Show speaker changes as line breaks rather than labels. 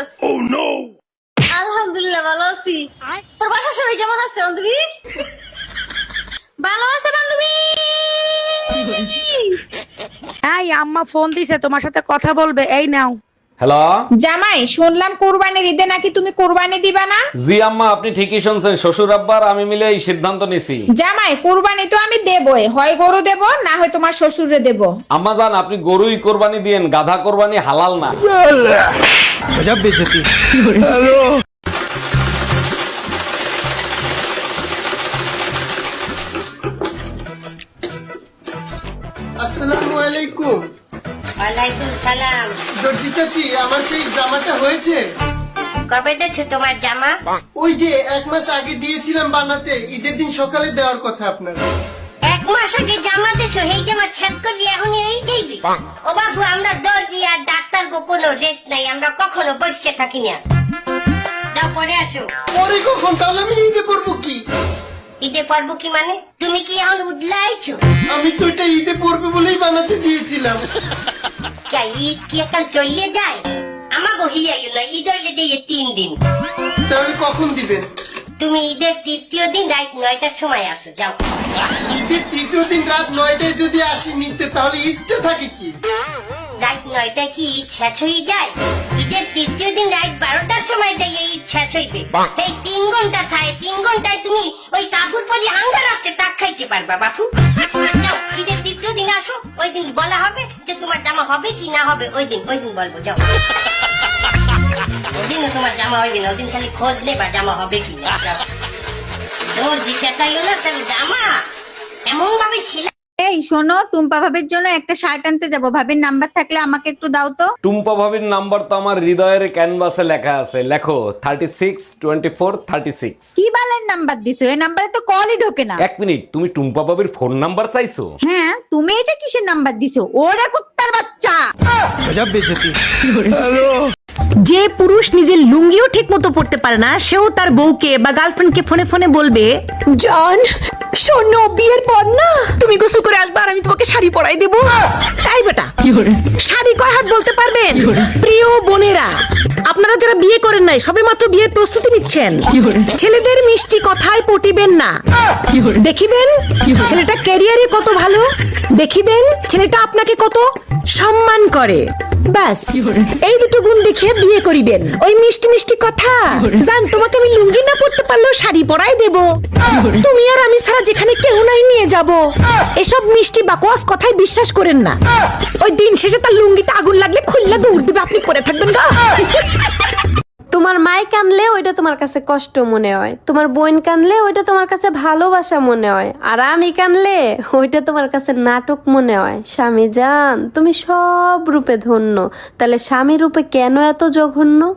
আছোস? আলহামদুলিল্লাহ ভালো আছি। তোর বাসার সবাই কেমন আছে বান্ধবী? ভালো আছে বান্ধবী।
এই আম্মা ফোন দিছে তোমার সাথে কথা বলবে এই নাও।
হ্যালো
জামাই শুনলাম কোরবানির ঈদে নাকি তুমি কোরবানি দিবা না?
জি আম্মা আপনি ঠিকই শুনছেন। শ্বশুর আব্বার আমি মিলে এই সিদ্ধান্ত নিছি।
জামাই কোরবানি তো আমি দেবই। হয় গরু দেব না হয় তোমার শ্বশুরে দেব।
আম্মা জান আপনি গরুই কোরবানি দিয়েন গাধা কোরবানি হালাল না।
আসসালামু আলাইকুম।
ওয়ালাইকুম সালাম।
দর্জি চাচি আমার সেই জামাটা হয়েছে?
কবে দিচ্ছ তোমার জামা?
ওই যে এক মাস আগে দিয়েছিলাম বানাতে ঈদের দিন সকালে দেওয়ার কথা আপনার।
এক মাস আগে জামা দিছো এই জামা ছেদ করবি এখন এই ও বাবু আমরা দর্জি আর ডাক্তার গো কোনো রেস্ট নাই আমরা কখনো বসে থাকি না। যাও পরে আসো।
পরে কখন? তাহলে আমি ঈদে পরবো কি?
ঈদে পারব কি মানে? তুমি কি এখন উদলাইছো?
আমি তো এটা ঈদে পরবে বলেই বানাতে দিয়েছিলাম।
কে ঈদ কি এখন চলিয়ে যায়? আমাকে হিয়াইও না ঈদ হইলে দিয়ে তিন দিন।
তাহলে কখন দিবেন?
তুমি ঈদের তৃতীয় দিন রাত নয়টার সময় আসো যাও।
ঈদের তৃতীয় দিন রাত নয়টায় যদি আসি নিতে তাহলে ঈদটা থাকে কি?
রাত নয়টায় কি ঈদ শেষ হয়ে যায়? ঈদের তৃতীয় দিন রাত বারোটার সময় যাই ঈদ শেষ হইবে এই তিন ঘণ্টা থাকে তিন ঘন্টায় তুমি ওই কাপড় পরে আঙ্গার আসতে টাক খাইতে পারবা বাপু। যাও ঈদের তৃতীয় দিন আসো ওই দিন বলা হবে যে তোমার জামা হবে কি না হবে ওই দিন ওই দিন বলব যাও। ওদিনও তোমার জামা হইবে না ওদিন খালি খোঁজ নেবা জামা হবে কি না জামা। এমন ভাবে ছিল।
এই শোনো টুম্পা ভাবির জন্য একটা শার্ট আনতে যাব। ভাবির নাম্বার থাকলে আমাকে একটু দাও তো।
টুম্পা ভাবির নাম্বার তো আমার হৃদয়ের ক্যানভাসে লেখা আছে। লেখো thirty six twenty four thirty six
কি বালের নাম্বার দিছো? এই নাম্বারে তো কলই ঢোকে না।
এক মিনিট তুমি টুম্পা ভাবির ফোন নাম্বার চাইছো?
হ্যাঁ তুমি এটা কিসের নাম্বার দিছো? ওরে কুত্তার বাচ্চা!
যে পুরুষ নিজের লুঙ্গিও ঠিক মতো পড়তে পারে না সেও তার বউকে বা গার্লফ্রেন্ডকে ফোনে ফোনে বলবে জন শোনো বিয়ের পর না তুমি গোসল করে আসবে আর আমি তোমাকে শাড়ি পরাই দেবো। তাই বেটা শাড়ি কয় হাত বলতে পারবেন? প্রিয় বোনেরা আপনারা যারা বিয়ে করেন নাই সবে মাত্র বিয়ের প্রস্তুতি নিচ্ছেন। ছেলেদের মিষ্টি কথায় পটিবেন না। দেখিবেন ছেলেটা ক্যারিয়ারে কত ভালো? দেখিবেন ছেলেটা আপনাকে কত সম্মান করে। ব্যাস এই দুটো গুণ দেখে বিয়ে করিবেন। ওই মিষ্টি মিষ্টি কথা। জান, তোমাকে আমি লুঙ্গি না পড়তে পারলেও শাড়ি পরাই দেব। তুমি আর আমি ছাড়া যেখানে কেউ নাই নিয়ে যাব। এসব মিষ্টি বাকোয়াস কথায় বিশ্বাস করেন না। ওই দিন শেষে তার লুঙ্গিতে আগুন লাগলে
তোমার কাছে কষ্ট মনে হয়। তোমার বোন কানলে ওইটা তোমার কাছে ভালোবাসা মনে হয়। আর আমি কানলে ওইটা তোমার কাছে নাটক মনে হয়। স্বামী জান, তুমি সব রূপে ধন্য। তাহলে স্বামী রূপে কেন এত জঘন্য?